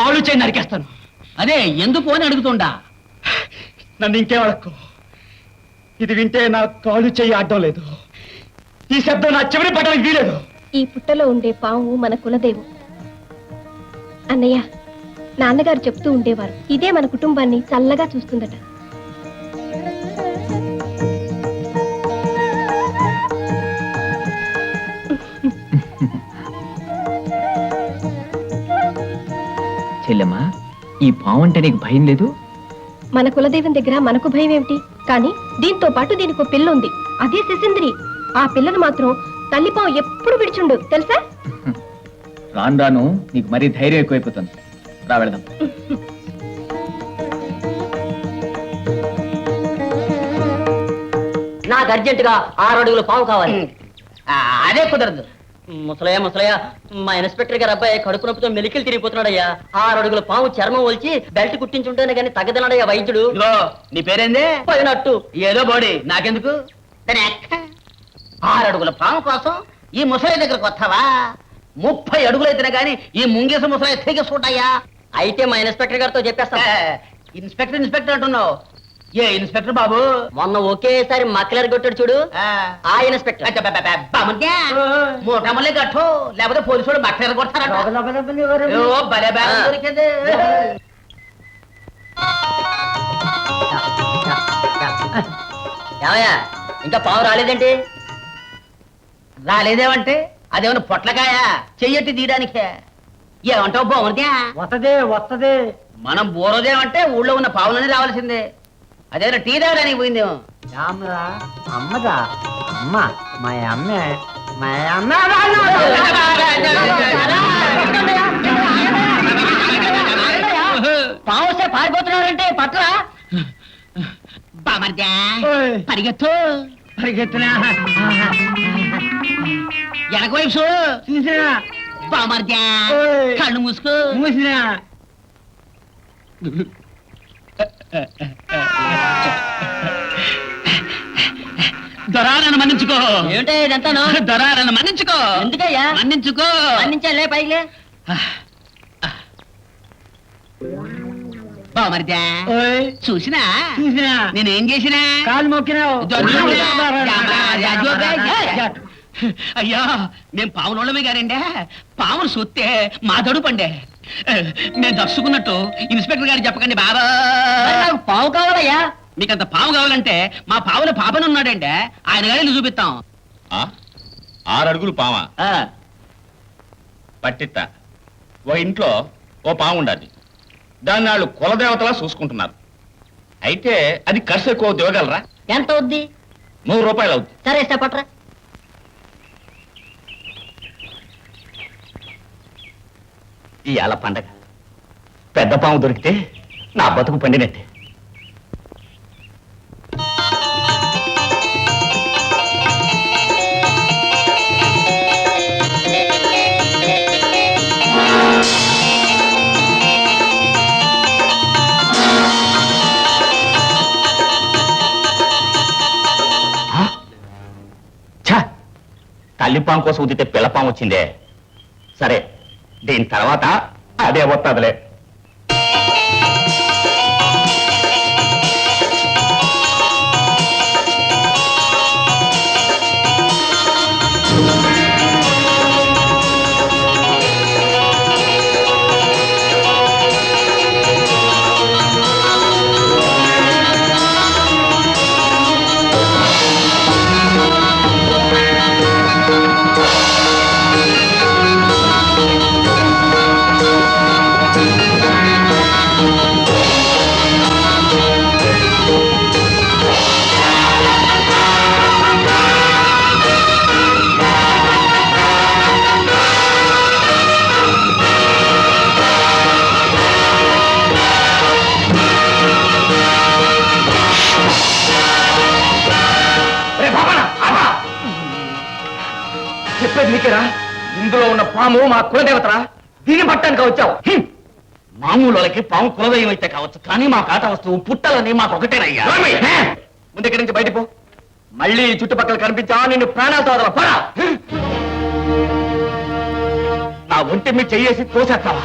కాళ్ళు చేయి నరికేస్తాను. అదే ఎందుకు అని అడుగుతుండా? నన్ను ఇంకేం అడక్కు? ఇది వింటే నా కాళ్ళు చేయి ఆడడం లేదు. ఈ శబ్దం నా చెవిని పట్టడానికి వీలేదు ఈ పుట్టలో ఉండే పాము మన కులదేవం. అన్నయ్య నాన్నగారు చెప్తూ ఉండేవారు. ఇదే మన కుటుంబాన్ని చల్లగా చూస్తుందట. చెల్లెమ్మా ఈ పాము అంటే నీకు భయం లేదు? మన కులదైవం దగ్గర మనకు భయం ఏమిటి? కానీ దీంతో పాటు దీనికి పిల్ల ఉంది అదే శశింద్రి. ఆ పిల్లను మాత్రం తల్లిపావు ఎప్పుడు విడిచుండు తెలుసా? రాను రాను నీకు మరీ ధైర్యం ఎక్కువైపోతుంది. రా వెళదాం. నాకు అర్జెంట్గా ఆరు అడుగుల పాము కావాలి. అదే కుదరదు. ముసలయ్య ముసలయ్య మా ఇన్స్పెక్టర్ గారు అబ్బాయి కడుపు నొప్పితో మెలికలు తిరిగిపోతున్నాడయ్యా. ఆరు అడుగుల పాము చర్మం ఒలిచి బెల్ట్ కుట్టించుంటేనే కానీ తగ్గదన్నాడయ్యా వైద్యుడు. నీ పేరేందే? పోయినట్టు. ఏదో బోడి నాకెందుకు. ఆరు అడుగుల పాము కోసం ఈ ముసలి దగ్గరకు వస్తావా? ముప్పై అడుగులైతేనే గాని ఈ ముంగేస ముసలి తెగేసుకుంటాయా అయితే మా ఇన్స్పెక్టర్ గారితో చెప్పేస్తా. ఇన్స్పెక్టర్ ఇన్స్పెక్టర్ అంటున్నావు. ఏ ఇన్స్పెక్టర్ బాబు? మొన్న ఒకేసారి మక్లర్ కొట్టాడు చూడు. ఆ, ఆ ఇన్స్పెక్టర్. మూటములే గట్టు. లేకపోతే పోలీసు బట్టలు కొడతారట. ఏమయ్యా ఇంకా పాము రాలేదేంటి? రాలేదేమంటే అదేమన్నా పొట్లకాయ? చెయ్యట్టి తీయడానికే. ఏమంటావు బాగుందియా వస్తదే వస్తదే మనం బోరదేమంటే ఊళ్ళో ఉన్న పావులని రావాల్సిందే. అదేమైనా టీ తాగడానికి పోయిందేమో. రామరా అమ్మదా? అమ్మ మా అమ్మే మా అమ్మ. పాము వస్తే పారిపోతున్నారంటే పట్ల బామర్దా పరిగెత్తు. పరిగెత్తినా? వెనక వైపు చూసినా? బామర్దా. కళ్ళు మూసుకో. మూసినా? మన్నించుకో ఏమిటో ఇదంతాను దొరాలను మన్నించుకో ఎందుకయ్యా మన్నించుకో అందించాలే పైకి బామర్దా ఓయ్ చూసినా చూసినా నేనేం చేసినా కాలు మొక్కినావు అయ్యా మేము పావులోళ్ళమే గారండే పావును సొత్తే మా దడుపండే మేము దర్శకున్నట్టు ఇన్స్పెక్టర్ గారు చెప్పకండి బాబా పావు కావాలయ్యా మీకంత పావు కావాలంటే మా పావుల పాపను ఉన్నాడంటే ఆయన గారి ఇల్లు చూపిస్తాం. ఆ? ఆరు అడుగులు పామా ఆ, పట్టిత్త. ఓ ఇంట్లో ఓ పాము ఉండాలి. దాన్ని వాళ్ళు కులదేవతలా చూసుకుంటున్నారు. అయితే అది ఖర్చు ఎక్కువ దిగగలరా ఎంత అవుద్ది? నూరు రూపాయలు అవుతుంది సరే ఇస్తా పట్రా ఇవాళ పండగ. పెద్ద పాము దొరికితే నా బతుకు పండినట్టే. అల్లిపాం కోసం ఉదితే పిల్లపాము వచ్చిందే. సరే దీని తర్వాత అదే వస్తుందిలే చెప్పేది నీకేరా ఇందులో ఉన్న పాము మా కులదేవతరా? దీని పట్టానికి వచ్చావు. మామూలు వాళ్ళకి పాము కులదైవం అయితే కావచ్చు కానీ మా కాట వస్తువు పుట్టలని మాకు ఒకటేనయ్యా ముందు ఇక్కడి నుంచి బయట పో. మళ్ళీ చుట్టుపక్కల కనిపించా నిన్ను ప్రాణాలతో వదల పోరా. హ్మ్. నా ఒంటి మీద చెయ్యేసి తోసేస్తావా?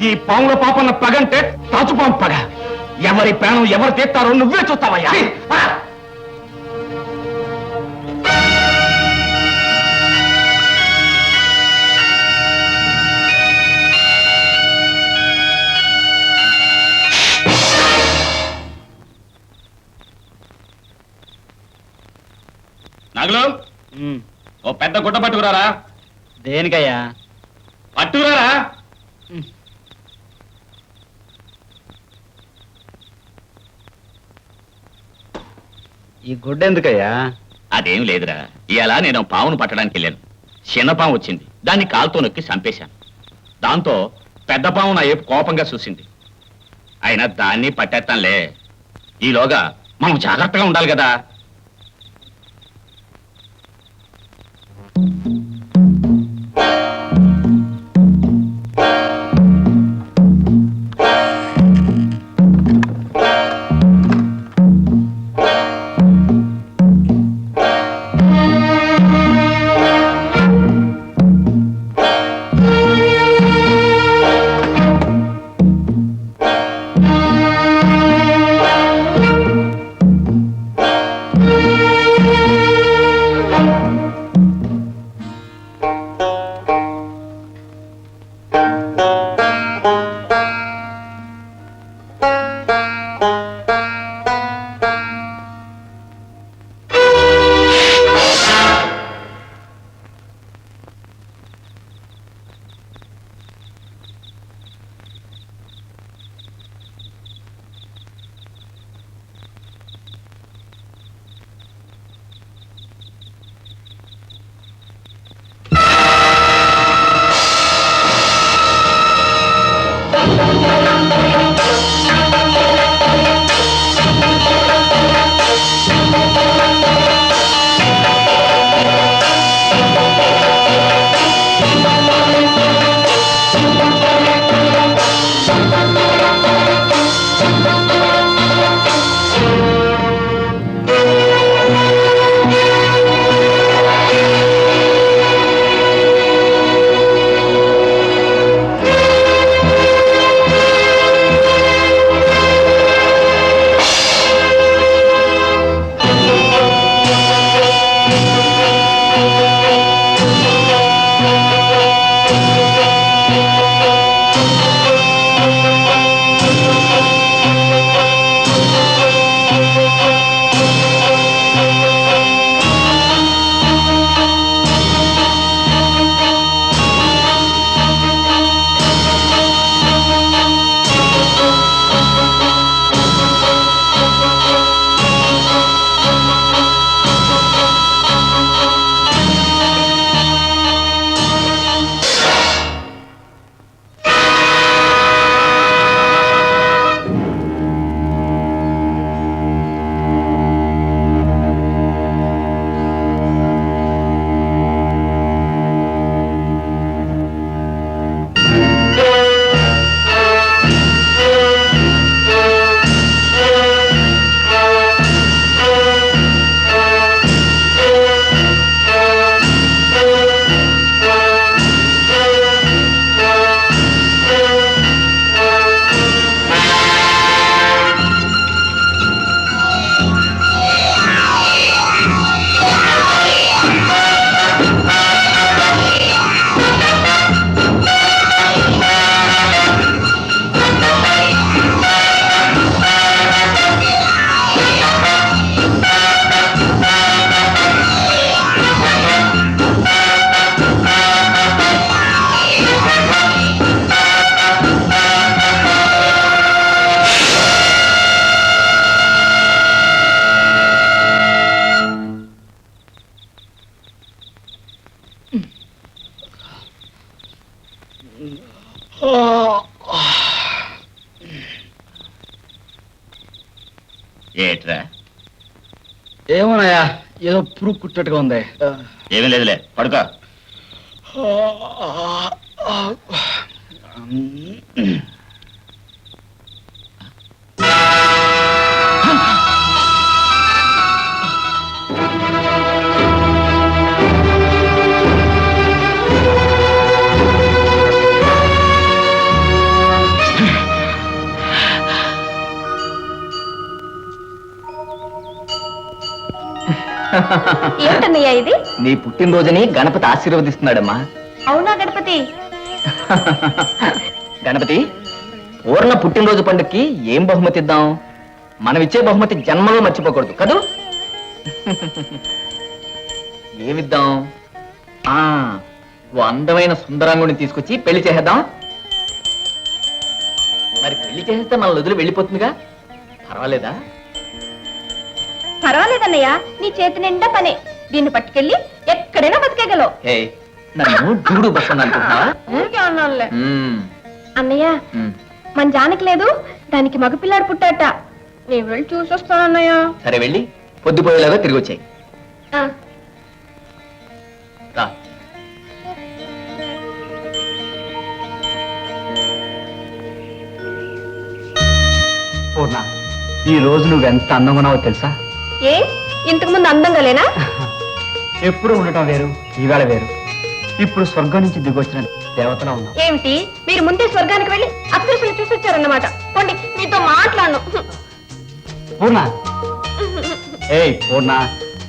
ఈ పాముల పాపన్న పగంటే తాచుపాము పగ. ఎవరి ప్రాణం ఎవరు తీస్తారో నువ్వే చూస్తావయ్యా. నగలు ఓ పెద్ద గుడ్డ పట్టుకురారా? దేనికయ్యా? పట్టుకురారా? ఈ గుడ్డ ఎందుకయ్యా? అదేం లేదురా. ఇలా నేను పావును పట్టడానికి వెళ్ళాను. చిన్న పాము వచ్చింది. దాన్ని కాలుతో నొక్కి చంపేశాను. దాంతో పెద్ద పాము నా వైపు కోపంగా చూసింది. అయినా దాన్ని పట్టేస్తానులే. ఈలోగా మనం జాగ్రత్తగా ఉండాలి కదా. Mm-hmm. ఏట్రా? ఏమోనయ్యా ఏదో పురుగు కుట్టట్టుగా ఉంది. ఏమీ లేదులే పడుకో. ఏంటన్నయ్య ఇది? నీ పుట్టినరోజుని గణపతి ఆశీర్వదిస్తున్నాడమ్మా. అవునా గణపతి? గణపతి పూర్ణ పుట్టినరోజు పండుగకి ఏం బహుమతి ఇద్దాం? మనం ఇచ్చే బహుమతి జన్మలో మర్చిపోకూడదు కదూ? ఏమిద్దాం? ఆ ఓ అందమైన సుందరాంగుని తీసుకొచ్చి పెళ్ళి చేసేద్దాం. మరి పెళ్ళి చేసేస్తే మన వదిలి వెళ్ళిపోతుందిగా? పర్వాలేదా? పర్వాలేదన్నయ్య నీ చేతి నిండా పనే. దీన్ని పట్టుకెళ్ళి ఎక్కడైనా బతికేగలవు ఏ నన్ను జూడు బస్ అనుకుంటున్నావా ఊరికే అన్నానులే. మ్మ్, అన్నయ్య మ్మ్. మన జానకి లేదు దానికి మగపిల్లాడు పుట్టాట. నేను వెళ్ళి చూసొస్తానన్నయ్య. సరే వెళ్ళి పొద్దుపోయేలాగా తిరిగి వచ్చాయి. ఆ, రా. పూర్ణ ఈ రోజు నువ్వు ఎంత అందంగా ఉన్నావో తెలుసా? ఏ? ఇంతకు ముందు అందంగా లేనా? ఎప్పుడు ఉండటం వేరు ఈవేళ వేరు. ఇప్పుడు స్వర్గం నుంచి దిగొచ్చిన దేవతలా ఉన్నావు ఏమిటి? మీరు ముందే స్వర్గానికి వెళ్ళి అప్సరసలు చూసి వచ్చారన్నమాట పోండి మీతో మాట్లాడను. పూర్ణ. ఏయ్ పూర్ణ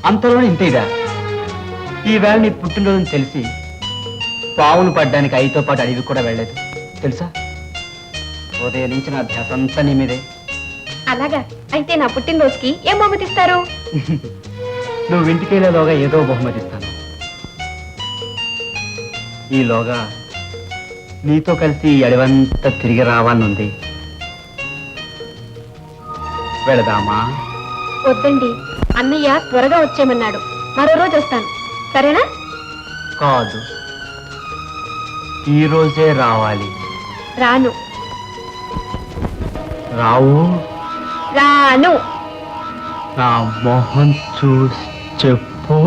అంతలోనే ఇంత ఇదా? ఈవేళ నీ పుట్టినరోజుని తెలిసి పావులు పడ్డానికి ఐతో పాటు అడవి కూడా వెళ్ళలేదు. తెలుసా? ఉదయం నుంచి నా ధ్యాస అంతా నీ మీదే. అలాగా. అయితే నా పుట్టినరోజుకి ఏం బహుమతిస్తారు? నువ్వు ఇంటికి వెళ్ళేలోగా ఏదో బహుమతి ఇస్తాను ఈలోగా నీతో కలిసి ఈ అడవంతా తిరిగి రావాలనుంది. వెళదామా? వద్దండి. అన్నయ్య త్వరగా వచ్చేయమన్నాడు. మరో రోజు వస్తాను. సరేనా? కాదు. ఈ రోజే రావాలి. రాను. రావు? రాను. నా మొహం చూసి చెప్పు